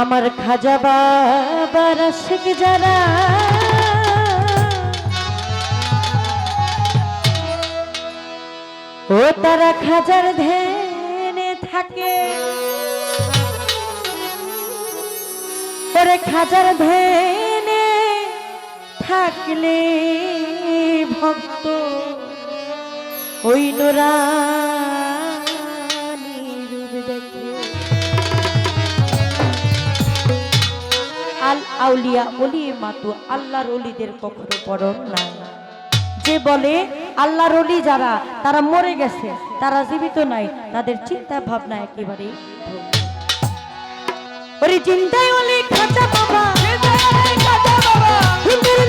আমার খাজা বাবার শেখ যারা। ও তারা খাজার ধ্যানে থাকে। ওরে খাজার ধ্যানে থাকলে ভক্ত ওই নোরানি আউলিয়া অলি মাতু আল্লাহর অলিদের কখনো পরম নাই যে বলে, আল্লাহর অলি যারা, তারা মরে গেছে, তারা জীবিত নাই, তাদের চিন্তা ভাবনা একেবারে। ওরে চিন্তায় অলি খাতা বাবা বাবা অলি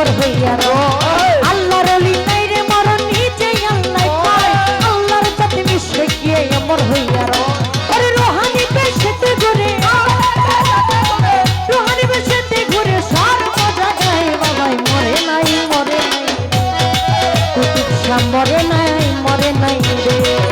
অমর হইয়া রো। আল্লাহর অলি নাই রে মরণ নিজে আল্লাহ কয় আল্লাহর যত মিশে গিয়ে অমর হইয়া রো। আরে রোহানি বেশেতে ঘুরে রোহানি বেশেতে ঘুরে সার মজা গায় বাবাই মরে নাই মরে নাই। কুতুব মরে নাই মরে নাই রে।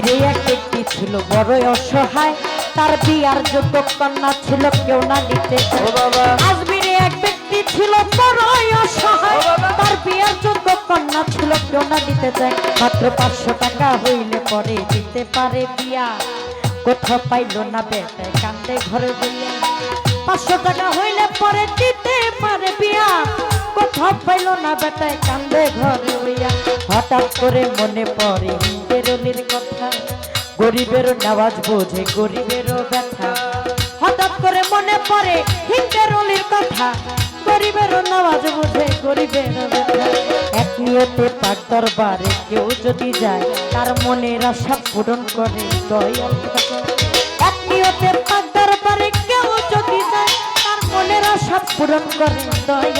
আজমিরে এক ব্যক্তি ছিল? বড় অসহায়। তার বিয়ার যোগ্য কন্যা ছিল কেউ না নিতে চায়। আজমিরে এক ব্যক্তি ছিল বড় অসহায়। তার বিয়ার যোগ্য কন্যা ছিল কেউ না দিতে চায়। মাত্র পাঁচশো টাকা হইলে পরে দিতে পারে বিয়া। কোথাও পাইল না বেটায় কান্দে ঘরে বইয়া পাঁচশো টাকা হইলে পরে দিতে পারে বিয়া। কোথাও পাইল না বেটায় কান্দে ঘরে বইয়া হঠাৎ করে মনে পড়ে বেরোনির কথা। গরিবের নামাজ বোঝে, গরিবেরও ব্যথা। হঠাৎ করে মনে পড়ে হিন্দের অলির কথা। গরিবের নামাজ বুঝে গরিবের ব্যথা। এক নিয়তে পাক দরবারে কেউ যদি যায়, তার মনের আশা পূরণ করে, দয়াল। এক নিয়তে পাক দরবারে কেউ যদি যায়, তার মনের আশা পূরণ করে, দয়াল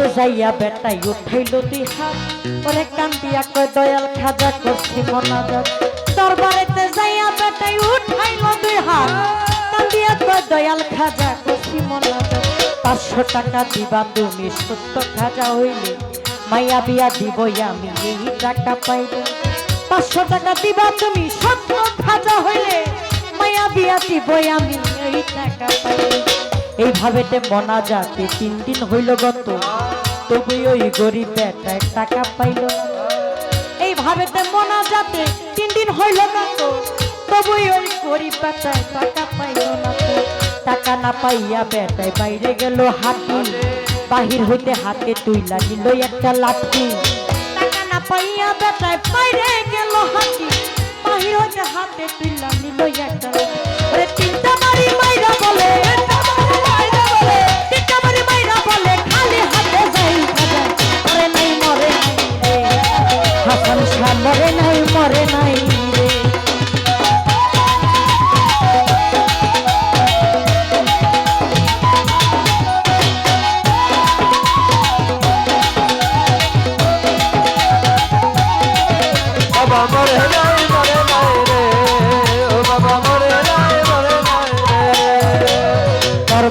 দরবারেতে যাইয়া বেটাই উঠাইল দুই হাত পরে কান্দিয়া কয়, দয়াল খাজা, করছি মনাজাত। দরবারেতে যাইয়া বেটাই উঠাইল দুই হাত কান্দিয়া কয়, দয়াল খাজা, করছি মনাজাত। পাঁচশো টাকা দিবা তুমি সত্য খাজা হইলে। মাইয়া বিয়া দিব আমি, এই টাকা পাইব পাঁচশো টাকা দিবা তুমি সত্য খাজা হইলে। মাইয়া বিয়া দিব আমি, এই টাকা পাইব এইভাবে তে মনা যাতে তিন দিন হইল গত। তবু ওই গরিব বেটায় টাকা পাইল এইভাবে তে মনা যাতে তিন দিন হইল গত তবু ওই গরিব বেটায় টাকা পাইল না তো। টাকা না পাইয়া বেটায় বাইরে গেল হাতি বাহির হইতে হাতে তুইলা নিল একটা লাঠি। টাকা না পাইয়া বেটায় বাইরে গেল হাতি বাহির হইতে হাতে তুইলা নিল একটা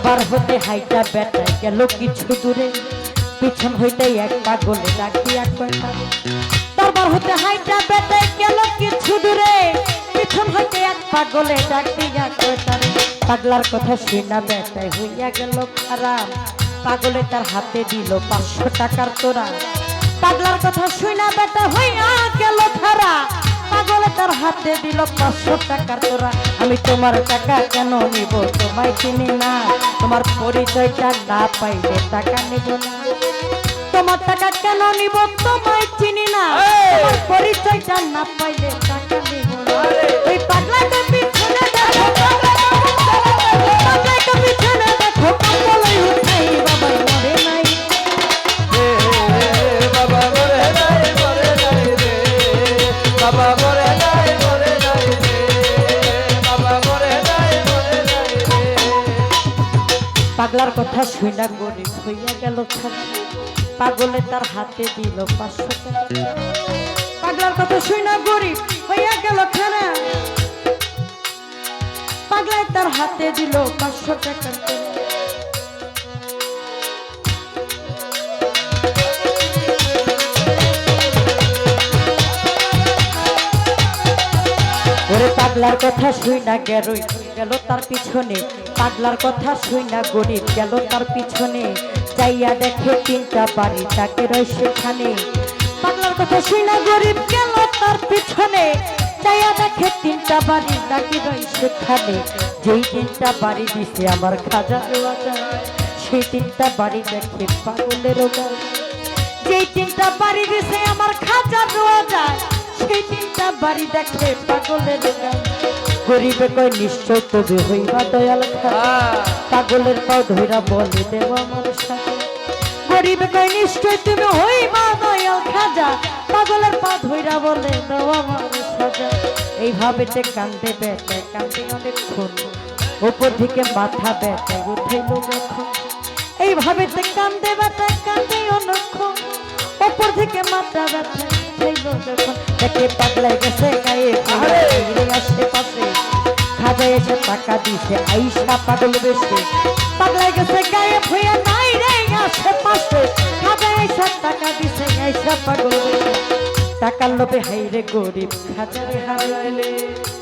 হতে হাইটা বেটায় গেল কিছু দূরে। পিছন হইতে এক পাগলে ডাকি এক কয়টা দরবার হতে হাইটা বেটায় গেল কিছু দূরে। পিছন হইতে এক পাগলে ডাকি এক কয়টা পাগলার কথা শুনা বেটায় হইয়া গেল খারাপ পাগলে তার হাতে দিল পাঁচশো টাকার তোরা পাগলার কথা শুনা বেটা, হইয়া গেল খারাপ। পাগলে তার হাতে দিল পাঁচশো টাকার তোরা। আমি তোমার টাকা কেন নিব? তোমায় চিনি না। তোমার পরিচয়টা না পাইলে টাকা নিব না। তোমার টাকা কেন নিব? তোমায় চিনি না। তোমার পরিচয়টা না পাইলে টাকা নিব না। ওই পাগলাকে পাগলার কথা শুনা গরিব হইয়া গেল পাগলে তার হাতে দিল পাঁচশো পাগলার কথা শুনা গরিব হইয়া গেল খানা। পাগলায় তার হাতে দিল পাঁচশো টাকা। পাগলার কথা শুই না গেরই। গেল তার পিছনে। পাগলার কথা শুই না গরিব গেল তার পিছনে। চাইয়া দেখে তিনটা বাড়ি তাকে রয় সেখানে। পাগলার কথা শুই না গরিব গেল তার পিছনে। চাইয়া দেখে তিনটা বাড়ি তাকে রয় সেখানে। যেই তিনটা বাড়ি দিছে আমার খাজা সেই তিনটা বাড়ি দেখে পাগলের গায়ে যেই তিনটা বাড়ি দিছে আমার খাজা রোয়া যায় সেই তিনটা বাড়ি দেখে পাগলের গায়ে গরিবে কয় নিশ্চয় তবে হইবা দয়াল পাগলের পাও ধইরা বলে দেব আমার সাথে। গরিবে কয় নিশ্চয় তুমি হইবা দয়াল খাজা। পাগলের পা ধইরা বলে দেব আমার সাজা এইভাবে তে কান্দে বেটে কান্দে অনেকক্ষণ উপর দিকে মাথা বেটে উঠাইল যখন। এইভাবে তে কান্দে বেটে কান্দে অনেকক্ষণ উপর থেকে মাথা ব্যথা উঠাইল যখন। পাগলাই গেছে গায়ে খাজা এসে টাকা দিছে, আইসা পাগল বেশি। পাগলাই গেছে গায়ে ভুয়া নাই রে, আসে পাশে। খাজা এসে টাকা দিছে, আইসা পাগল টাকার লোভে হাইরে গরিব খাজারে হারাইলে।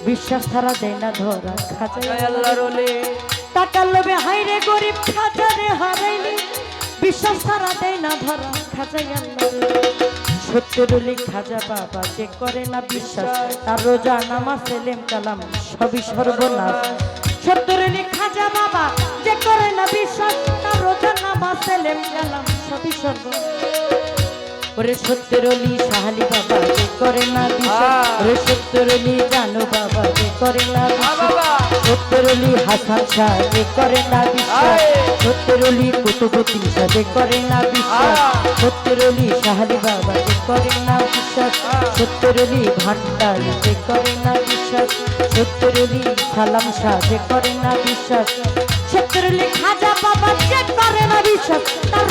বিশ্বাস ছাড়া দেয় না ধরা খাজা আল্লাহ রোলে টাকার লোভে হাইরে গরিব খাজারে হারাইলে। বিশ্বাস ছাড়া দেয় না ধরা খাজাই আল্লাহ সত্যরুলি খাজা বাবা যে করে না বিশ্বাস, তার রোজা নামা সেলেম, কালাম, সবই সর্বনাশ। সত্যরুলি খাজা বাবা যে করে না বিশ্বাস, তার রোজা নামা সেলেম, কালাম, সবই সর্বনাশ। ওরে সত্যরলি সাহালি বাবা যে করে না বিশ্বাস আহ। ওরে সত্যরলি জানু বাবা যে করে না বিশ্বাস বাবা। সত্যরলি হাসান শাহ যে করে না বিশ্বাস আয়। সত্যরলি কুতুবুদ্দিন শাহ যে করে না বিশ্বাস আহ। সত্যরলি সাহালি বাবা যে করে না বিশ্বাস। সত্যরলি ভান্ডার যে করে না বিশ্বাস সত্যরলি সালাম শাহ যে করে না বিশ্বাস সত্যরলি খাজা বাবা যে করে না বিশ্বাস তার